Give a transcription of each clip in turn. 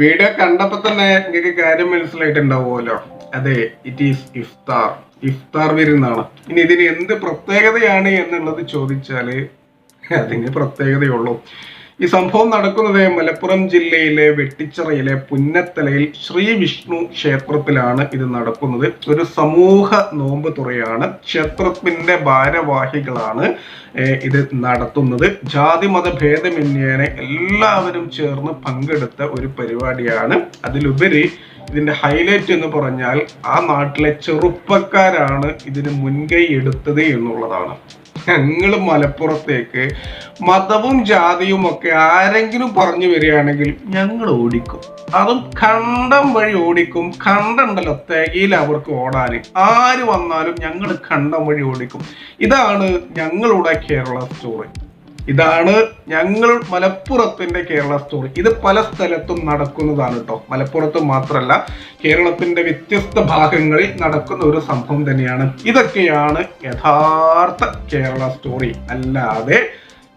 Video കണ്ടപ്പോ തന്നെ നിങ്ങൾക്ക് കാര്യം മനസ്സിലായിട്ടുണ്ടാവുമല്ലോ. അതെ ഇറ്റ് ഈസ് ഇഫ്താർ ഇഫ്താർ വിരുന്നാണ്. ഇനി ഇതിന് എന്ത് പ്രത്യേകതയാണ് എന്നുള്ളത് ചോദിച്ചാൽ അതിന് പ്രത്യേകതയുള്ളൂ. ഈ സംഭവം നടക്കുന്നത് മലപ്പുറം ജില്ലയിലെ വെട്ടിച്ചിറയിലെ പുന്നത്തലയിൽ ശ്രീ വിഷ്ണു ക്ഷേത്രത്തിലാണ് ഇത് നടക്കുന്നത്. ഒരു സമൂഹ നോമ്പ് തുറയാണ്. ക്ഷേത്രത്തിന്റെ ഭാരവാഹികളാണ് ഇത് നടത്തുന്നത്. ജാതി മത ഭേദമന്യേനെ എല്ലാവരും ചേർന്ന് പങ്കെടുത്ത ഒരു പരിപാടിയാണ്. അതിലുപരി ഇതിന്റെ ഹൈലൈറ്റ് എന്ന് പറഞ്ഞാൽ ആ നാട്ടിലെ ചെറുപ്പക്കാരാണ് ഇതിന് മുൻകൈ എടുത്തത് എന്നുള്ളതാണ്. ഞങ്ങൾ മലപ്പുറത്തേക്ക് മതവും ജാതിയും ഒക്കെ ആരെങ്കിലും പറഞ്ഞു വരികയാണെങ്കിൽ ഞങ്ങൾ ഓടിക്കും. അതും കണ്ടം വഴി ഓടിക്കും. കണ്ടണ്ടല്ലോ തികയിൽ അവർക്ക് ഓടാൻ. ആര് വന്നാലും ഞങ്ങൾ കണ്ടം വഴി ഓടിക്കും. ഇതാണ് ഞങ്ങളുടെ കേരള സ്റ്റോറി ഇതാണ് ഞങ്ങൾ മലപ്പുറത്തിന്റെ കേരള സ്റ്റോറി ഇത് പല സ്ഥലത്തും നടക്കുന്നതാണ് കേട്ടോ മലപ്പുറത്ത് മാത്രമല്ല കേരളത്തിന്റെ വ്യത്യസ്ത ഭാഗങ്ങളിൽ നടക്കുന്ന ഒരു സംഭവം തന്നെയാണ്. ഇതൊക്കെയാണ് യഥാർത്ഥ കേരള സ്റ്റോറി അല്ലാതെ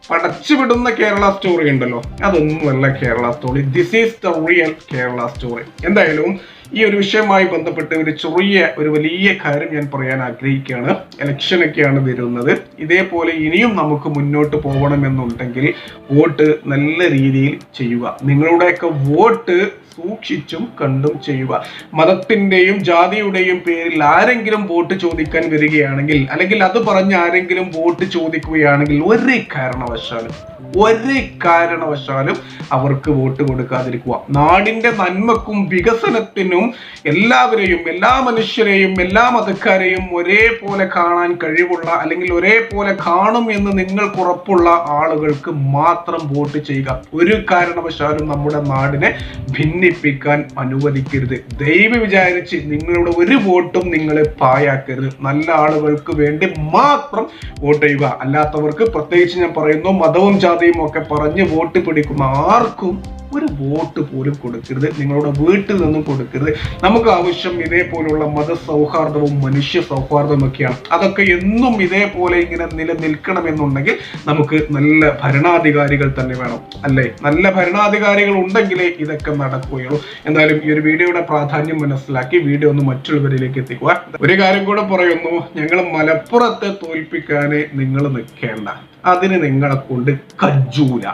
പടച്ചുവിടുന്ന കേരള സ്റ്റോറി ഉണ്ടല്ലോ. അതൊന്നുമല്ല Kerala story this is the real Kerala story എന്തായാലും ഈ ഒരു വിഷയവുമായി ബന്ധപ്പെട്ട് ഒരു ചെറിയ ഒരു വലിയ കാര്യം ഞാൻ പറയാൻ ആഗ്രഹിക്കുകയാണ്. ഇലക്ഷൻ ഒക്കെയാണ് വരുന്നത്. ഇതേപോലെ ഇനിയും നമുക്ക് മുന്നോട്ട് പോകണമെന്നുണ്ടെങ്കിൽ വോട്ട് നല്ല രീതിയിൽ ചെയ്യുക. നിങ്ങളുടെയൊക്കെ വോട്ട് സൂക്ഷിച്ചും കണ്ടും ചെയ്യുക. മതത്തിന്റെയും ജാതിയുടെയും പേരിൽ ആരെങ്കിലും വോട്ട് ചോദിക്കാൻ വരികയാണെങ്കിൽ അല്ലെങ്കിൽ അത് പറഞ്ഞ് ആരെങ്കിലും വോട്ട് ചോദിക്കുകയാണെങ്കിൽ ഒരേ കാരണവശാലും ഒരേ കാരണവശാലും അവർക്ക് വോട്ട് കൊടുക്കാതിരിക്കുക. നാടിന്റെ നന്മക്കും വികസനത്തിനും എല്ലാവരെയും എല്ലാ മനുഷ്യരെയും എല്ലാ മതക്കാരെയും ഒരേപോലെ കാണാൻ കഴിവുള്ള അല്ലെങ്കിൽ ഒരേപോലെ കാണും എന്ന് നിങ്ങൾക്ക് ഉറപ്പുള്ള ആളുകൾക്ക് മാത്രം വോട്ട് ചെയ്യുക. ഒരു കാരണവശാലും നമ്മുടെ നാടിനെ ഭിന്നിപ്പിക്കാൻ അനുവദിക്കരുത്. ദൈവം വിചാരിച്ച് നിങ്ങളുടെ ഒരു വോട്ടും നിങ്ങളെ പായാക്കരുത് നല്ല ആളുകൾക്ക് വേണ്ടി മാത്രം വോട്ട് ചെയ്യുക. അല്ലാത്തവർക്ക് പ്രത്യേകിച്ച് ഞാൻ പറയുന്നു മതവും ജാതിയും ഒക്കെ പറഞ്ഞ് വോട്ട് പിടിക്കുന്ന ആർക്കും ഒരു വോട്ട് പോലും കൊടുക്കരുത്. നിങ്ങളുടെ വീട്ടിൽ നിന്നും കൊടുക്കരുത്. നമുക്ക് ആവശ്യം ഇതേപോലുള്ള മതസൗഹാർദ്ദവും മനുഷ്യ സൗഹാർദ്ദവും ഒക്കെയാണ്. അതൊക്കെ എന്നും ഇതേപോലെ ഇങ്ങനെ നിലനിൽക്കണമെന്നുണ്ടെങ്കിൽ നമുക്ക് നല്ല ഭരണാധികാരികൾ തന്നെ വേണം. അല്ലേ? നല്ല ഭരണാധികാരികൾ ഉണ്ടെങ്കിലേ ഇതൊക്കെ നടക്കുകയുള്ളൂ. എന്തായാലും ഈ ഒരു വീഡിയോയുടെ പ്രാധാന്യം മനസ്സിലാക്കി വീഡിയോ ഒന്ന് മറ്റുള്ളവരിലേക്ക് എത്തിക്കുക ഒരു കാര്യം കൂടെ പറയുന്നു. ഞങ്ങൾ മലപ്പുറത്തെ തോൽപ്പിക്കാനേ നിങ്ങൾ നിൽക്കേണ്ട. അതിന് നിങ്ങളെ കൊണ്ട് കജ്ജൂല.